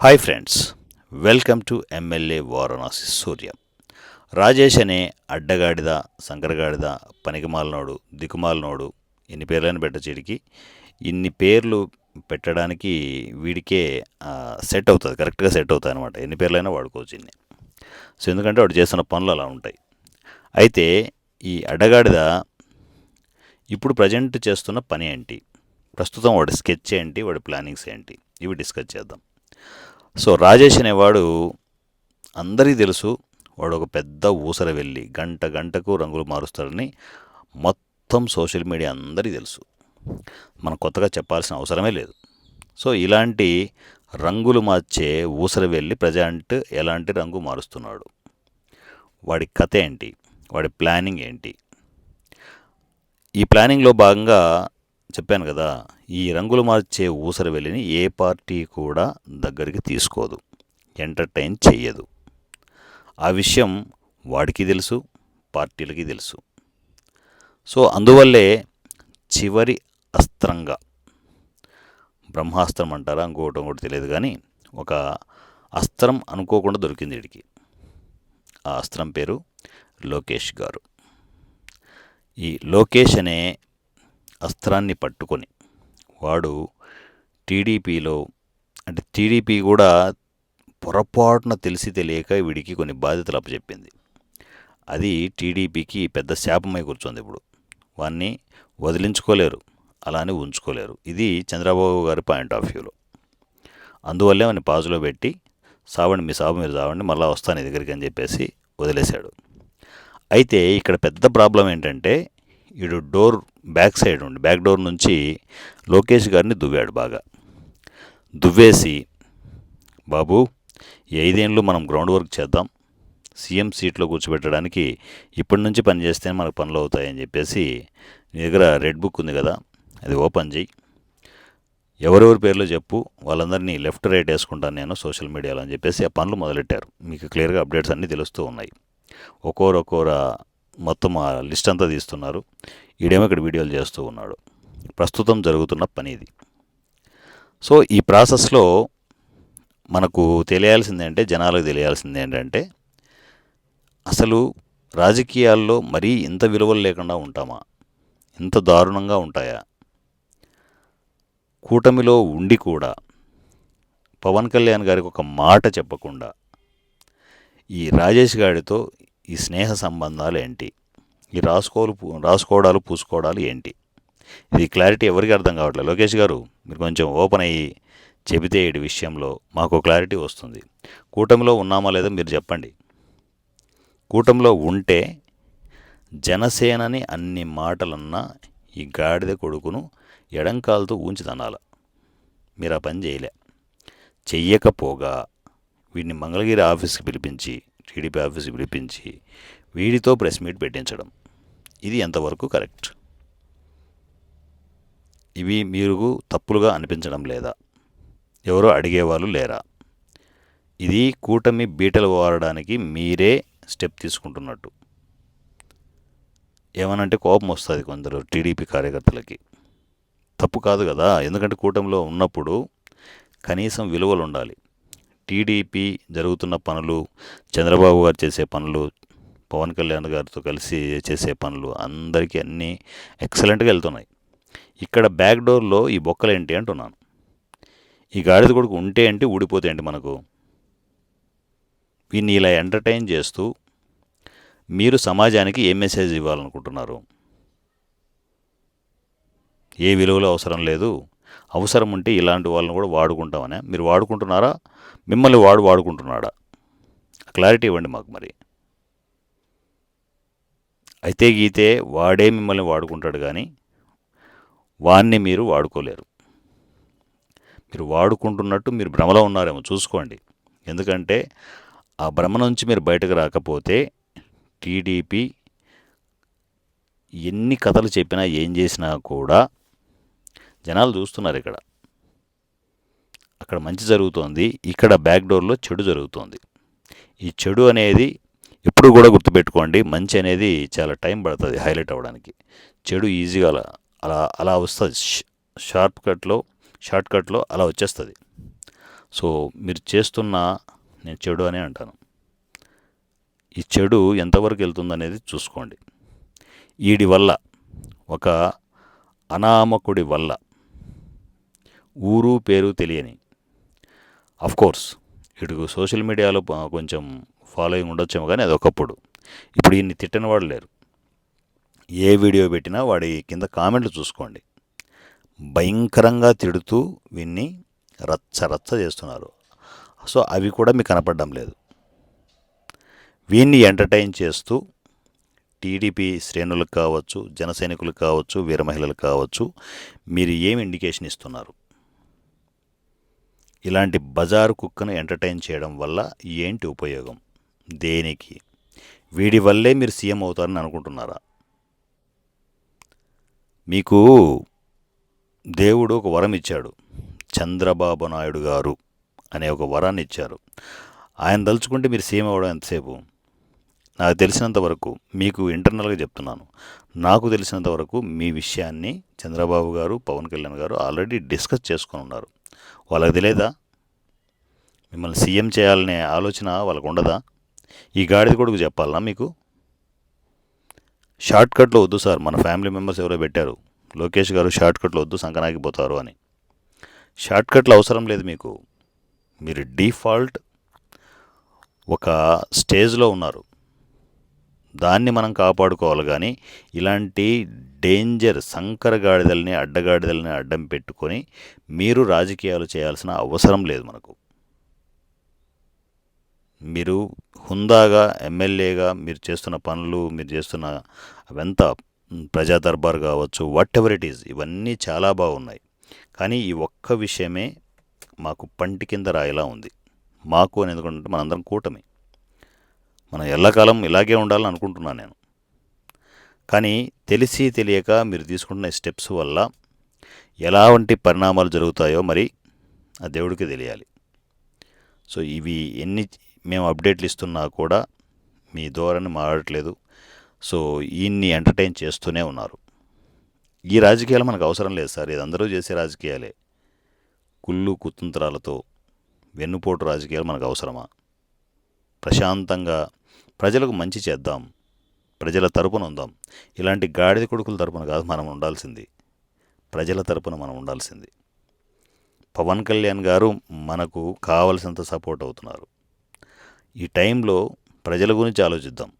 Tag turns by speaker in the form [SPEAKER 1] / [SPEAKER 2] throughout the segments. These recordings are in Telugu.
[SPEAKER 1] Hi friends welcome to MLA Varanasi Surya Rajesh అనే అడ్డగాడిద సంకరగాడిద పనికిమాలనోడు దిక్కుమాలనోడు ఎన్ని పేర్లని పెట్టచీడికి ఇన్ని పేర్లు పెట్టడానికి వీడికే సెట్ అవుతుంది కరెక్ట్గా సెట్ అవుతుంది అనమాట ఎన్ని పేర్లైనా వాడుకోవచ్చు ఇన్ని. సో ఎందుకంటే వాడు చేస్తున్న పనులు అలా ఉంటాయి. అయితే ఈ అడ్డగాడిద ఇప్పుడు ప్రజెంట్ చేస్తున్న పని ఏంటి? ప్రస్తుతం వాడి స్కెచ్ ఏంటి? వాడి ప్లానింగ్స్ ఏంటి? ఇవి డిస్కస్ చేద్దాం. సో రాజేష్ అనేవాడు అందరికీ తెలుసు వాడు ఒక పెద్ద ఊసర వెళ్ళి గంట గంటకు రంగులు మారుస్తాడని మొత్తం సోషల్ మీడియా అందరికీ తెలుసు. మనం కొత్తగా చెప్పాల్సిన అవసరమే లేదు. సో ఇలాంటి రంగులు మార్చే ఊసర వెళ్ళి ప్రజెంట్ ఎలాంటి రంగు మారుస్తున్నాడు? వాడి కథ ఏంటి? వాడి ప్లానింగ్ ఏంటి? ఈ ప్లానింగ్లో భాగంగా చెప్పాను కదా ఈ రంగులు మార్చే ఊసరవెల్లిని ఏ పార్టీ కూడా దగ్గరికి తీసుకోదు ఎంటర్టైన్ చెయ్యదు. ఆ విషయం వాడికి తెలుసు పార్టీలకి తెలుసు. సో అందువల్లే చివరి అస్త్రంగా బ్రహ్మాస్త్రం అంటారా ఇంకోటి ఇంకోటి తెలియదు కానీ ఒక అస్త్రం అనుకోకుండా దొరికింది వీడికి. ఆ అస్త్రం పేరు లోకేష్ గారు. ఈ లోకేష్ అనే అస్త్రాన్ని పట్టుకొని. వాడు టీడీపీలో అంటే టీడీపీ కూడా పొరపాటున తెలిసి తెలియక వీడికి కొన్ని బాధ్యతలు అప్పచెప్పింది. అది టీడీపీకి పెద్ద శాపమై కూర్చోంది ఇప్పుడు. వాన్ని వదిలించుకోలేరు అలానే ఉంచుకోలేరు. ఇది చంద్రబాబు గారి పాయింట్ ఆఫ్ వ్యూలో. అందువల్లే వాడిని పాజులో పెట్టి సావండి మీ సాబు మీరు సావండి మళ్ళీ వస్తాను నీ దగ్గరికి అని చెప్పేసి వదిలేశాడు. అయితే ఇక్కడ పెద్ద ప్రాబ్లం ఏంటంటే వీడు డోర్ బ్యాక్ సైడ్ ఉండి బ్యాక్ డోర్ నుంచి లోకేష్ గారిని దువ్వాడు బాగా. దువ్వేసి బాబు ఈ ఐదేళ్ళు మనం గ్రౌండ్ వర్క్ చేద్దాం. సీఎం సీట్లో కూర్చోబెట్టడానికి ఇప్పటి నుంచి పని చేస్తే మనకు పనులు అవుతాయని చెప్పేసి నీ దగ్గర రెడ్ బుక్ ఉంది కదా అది ఓపెన్ చేయి. ఎవరెవరి పేర్లు చెప్పు వాళ్ళందరినీ లెఫ్ట్ రైట్ వేసుకుంటాను నేను సోషల్ మీడియాలో అని చెప్పేసి ఆ పనులు మొదలెట్టారు. మీకు క్లియర్గా అప్డేట్స్ అన్నీ తెలుస్తూ ఉన్నాయి. ఒక్కోరు ఒక్కోర మొత్తం ఆ లిస్ట్ అంతా తీస్తున్నారు. ఈడేమో ఇక్కడ వీడియోలు చేస్తూ ఉన్నాడు. ప్రస్తుతం జరుగుతున్న పని ఇది. సో ఈ ప్రాసెస్లో మనకు తెలియాల్సింది అంటే జనాలకు తెలియాల్సింది ఏంటంటే అసలు రాజకీయాల్లో మరీ ఇంత విలువలు లేకుండా ఉంటామా? ఇంత దారుణంగా ఉంటాయా? కూటమిలో ఉండి కూడా పవన్ కళ్యాణ్ గారికి ఒక మాట చెప్పకుండా ఈ రాజేష్ గారితో ఈ స్నేహ సంబంధాలు ఏంటి? ఈ రాసుకోలు రాసుకోవడాలు పూసుకోవడాలు ఏంటి? ఇది క్లారిటీ ఎవరికి అర్థం కావట్లేదు లోకేష్ గారు మీరు కొంచెం ఓపెన్ అయ్యి చెబితే ఈ విషయంలో మాకు క్లారిటీ వస్తుంది. కూటమిలో ఉన్నామా లేదో మీరు చెప్పండి. కూటమిలో ఉంటే జనసేనని అన్ని మాటలన్నా ఈ గాడిద కొడుకును ఎడంకాలతో ఊంచి తనాల. మీరు ఆ పని చేయలే. చెయ్యకపోగా వీడిని మంగళగిరి ఆఫీస్కి పిలిపించి టీడీపీ ఆఫీస్ పిలిపించి వీడితో ప్రెస్ మీట్ పెట్టించడం. ఇది ఎంతవరకు కరెక్ట్? ఇవి మీరు తప్పులుగా అనిపించడం లేదా? ఎవరో అడిగేవాళ్ళు లేరా? ఇది కూటమి బీటలు వారడానికి మీరే స్టెప్ తీసుకుంటున్నట్టు. ఏమనంటే కోపం వస్తుంది కొందరు టీడీపీ కార్యకర్తలకి. తప్పు కాదు కదా ఎందుకంటే కూటమిలో ఉన్నప్పుడు కనీసం విలువలు ఉండాలి టీడీపీ జరుగుతున్న పనులు చంద్రబాబు గారు చేసే పనులు పవన్ కళ్యాణ్ గారితో కలిసి చేసే పనులు అందరికీ అన్నీ ఎక్సలెంట్గా వెళ్తున్నాయి. ఇక్కడ బ్యాక్ డోర్లో ఈ బొక్కలు ఏంటి అంటున్నాను. ఈ గాడిద కొడుకు ఉంటే ఏంటి ఊడిపోతే ఏంటి మనకు? వీన్ని ఇలా ఎంటర్టైన్ చేస్తూ మీరు సమాజానికి ఏ మెసేజ్ ఇవ్వాలనుకుంటున్నారు? ఏ విలువలు అవసరం లేదు. అవసరం ఉంటే ఇలాంటి వాళ్ళని కూడా వాడుకుంటామనే. మీరు వాడుకుంటున్నారా? మిమ్మల్ని వాడు వాడుకుంటున్నాడా? క్లారిటీ ఇవ్వండి మాకు మరి. అయితే గీతే వాడే మిమ్మల్ని వాడుకుంటాడు కానీ వాణ్ణి మీరు వాడుకోలేరు. మీరు వాడుకుంటున్నట్టు మీరు భ్రమలో ఉన్నారేమో చూసుకోండి. ఎందుకంటే ఆ భ్రమ నుంచి మీరు బయటకు రాకపోతే టీడీపీ ఎన్ని కథలు చెప్పినా ఏం చేసినా కూడా జనాలు చూస్తున్నారు ఇక్కడ. అక్కడ మంచి జరుగుతోంది. ఇక్కడ బ్యాక్ డోర్లో చెడు జరుగుతోంది. ఈ చెడు అనేది ఎప్పుడు కూడా గుర్తుపెట్టుకోండి. మంచి అనేది చాలా టైం పడుతుంది హైలైట్ అవ్వడానికి. చెడు ఈజీగా అలా అలా అలా వస్తుంది. షార్ప్ కట్లో షార్ట్ కట్లో అలా వచ్చేస్తుంది. సో మీరు చేస్తున్న నేను చెడు అనే అంటాను. ఈ చెడు ఎంతవరకు వెళ్తుందనేది చూసుకోండి. వీడి వల్ల ఒక అనామకుడి వల్ల ఊరు పేరు తెలియని. కోర్స్ ఇటు సోషల్ మీడియాలో కొంచెం ఫాలోయింగ్ ఉండొచ్చేమో కానీ అది ఒకప్పుడు. ఇప్పుడు ఈయన్ని తిట్టని వాడు లేరు. ఏ వీడియో పెట్టినా వాడి కింద కామెంట్లు చూసుకోండి. భయంకరంగా తిడుతూ వీన్ని రచ్చ రచ్చ చేస్తున్నారు. సో అవి కూడా మీకు కనపడడం లేదు. వీన్ని ఎంటర్టైన్ చేస్తూ టీడీపీ శ్రేణులకు కావచ్చు జనసైనికులకు కావచ్చు వీర మహిళలకు కావచ్చు మీరు ఏం ఇండికేషన్ ఇస్తున్నారు? ఇలాంటి బజారు కుక్కను ఎంటర్టైన్ చేయడం వల్ల ఏంటి ఉపయోగం? దేనికి? వీడి వల్లే మీరు సీఎం అవుతారని అనుకుంటున్నారా? మీకు దేవుడు ఒక వరం ఇచ్చాడు. చంద్రబాబు నాయుడు గారు అనే ఒక వరాన్ని ఇచ్చారు. ఆయన తలుచుకుంటే మీరు సీఎం అవ్వడం ఎంతసేపు? నాకు తెలిసినంత వరకు మీకు ఇంటర్నల్గా చెప్తున్నాను. నాకు తెలిసినంత వరకు మీ విషయాన్ని చంద్రబాబు గారు పవన్ కళ్యాణ్ గారు ఆల్రెడీ డిస్కస్ చేసుకొని ఉన్నారు. వాళ్ళకి తెలియదా మిమ్మల్ని సీఎం చేయాలనే ఆలోచన వాళ్ళకు ఉండదా ఈ గాడిద కొడుకు చెప్పాలనా మీకు? షార్ట్కట్లో వద్దు సార్ మన ఫ్యామిలీ మెంబర్స్ ఎవరో పెట్టారు. లోకేష్ గారు షార్ట్కట్లో వద్దు సంకనాగిపోతారు అని. షార్ట్కట్లు అవసరం లేదు మీకు. మీరు డిఫాల్ట్ ఒక స్టేజ్లో ఉన్నారు. దాన్ని మనం కాపాడుకోవాలి కానీ ఇలాంటి డేంజర్ సంకర గాడిదల్ని అడ్డగాడిదల్ని అడ్డం పెట్టుకొని మీరు రాజకీయాలు చేయాల్సిన అవసరం లేదు మనకు. మీరు హుందాగా ఎమ్మెల్యేగా మీరు చేస్తున్న పనులు మీరు చేస్తున్న అవంతా ప్రజా దర్బార్ కావచ్చు వాట్ ఎవర్ ఇట్ ఈజ్ ఇవన్నీ చాలా బాగున్నాయి. కానీ ఈ ఒక్క విషయమే మాకు పంటి కింద రాయిలా ఉంది. మాకు అని ఎందుకంటే మనందరం కూటమి. మనం ఎల్లకాలం ఇలాగే ఉండాలని అనుకుంటున్నాను నేను. కానీ తెలిసి తెలియక మీరు తీసుకుంటున్న స్టెప్స్ వల్ల ఎలాంటి పరిణామాలు జరుగుతాయో మరి ఆ దేవుడికి తెలియాలి. సో ఇవి ఎన్ని మేము అప్డేట్లు ఇస్తున్నా కూడా మీ ధోరణి మారట్లేదు. సో ఈయన్ని ఎంటర్టైన్ చేస్తూనే ఉన్నారు. ఈ రాజకీయాలు మనకు అవసరం లేదు సార్. ఇది అందరూ చేసే రాజకీయాలే. కుళ్ళు కుతంత్రాలతో వెన్నుపోటు రాజకీయాలు మనకు అవసరమా? ప్రశాంతంగా ప్రజలకు మంచి చేద్దాం. ప్రజల తరపున ఉందాం. ఇలాంటి గాడిద కొడుకుల తరపున కాదు మనం ఉండాల్సింది. ప్రజల తరపున మనం ఉండాల్సింది. పవన్ కళ్యాణ్ గారు మనకు కావలసినంత సపోర్ట్ అవుతున్నారు. ఈ టైంలో ప్రజల గురించి ఆలోచిద్దాం.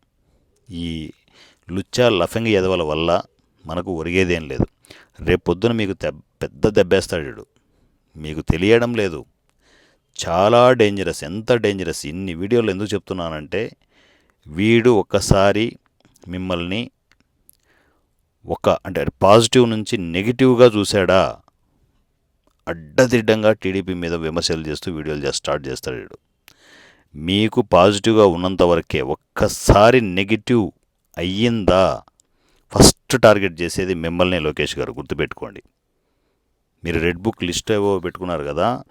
[SPEAKER 1] ఈ లుచ్చా లఫంగి ఎదవల వల్ల మనకు ఒరిగేదేం లేదు. రేపు పొద్దున మీకు పెద్ద దెబ్బేస్తాడు. మీకు తెలియడం లేదు. చాలా డేంజరస్ ఎంత డేంజరస్ ఇన్ని వీడియోలు ఎందుకు చెప్తున్నానంటే వీడు ఒక్కసారి మిమ్మల్ని ఒక అంటే పాజిటివ్ నుంచి నెగిటివ్గా చూశాడా? అడ్డదిడ్డంగా టీడీపీ మీద విమర్శలు చేస్తూ వీడియోలు చేసి స్టార్ట్ చేస్తాడు వీడు. మీకు పాజిటివ్గా ఉన్నంత వరకే ఒక్కసారి నెగిటివ్ అయ్యిందా? ఫస్ట్ టార్గెట్ చేసేది మిమ్మల్ని లోకేష్ గారు గుర్తుపెట్టుకోండి. మీరు రెడ్ బుక్ లిస్ట్ ఏవో పెట్టుకున్నారు కదా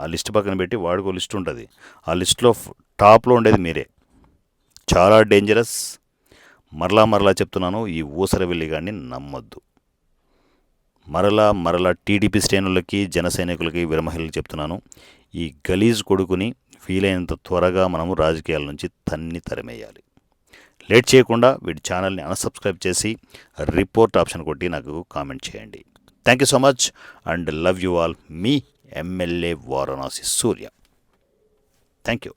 [SPEAKER 1] ఆ లిస్ట్ పక్కన పెట్టి వాడికో లిస్ట్ ఉంటుంది. ఆ లిస్ట్లో టాప్లో ఉండేది మీరే. చాలా డేంజరస్ మరలా మరలా చెప్తున్నాను ఈ ఊసర వెళ్ళి నమ్మొద్దు. మరలా మరలా టీడీపీ శ్రేణులకి జన సైనికులకి చెప్తున్నాను ఈ గలీజ్ కొడుకుని వీలైనంత త్వరగా మనము రాజకీయాల నుంచి తన్ని తరిమేయాలి. లేట్ చేయకుండా వీడి ఛానల్ని అన్సబ్స్క్రైబ్ చేసి రిపోర్ట్ ఆప్షన్ కొట్టి నాకు కామెంట్ చేయండి. Thank you so much and love you all me MLA Varanasi Surya. Thank you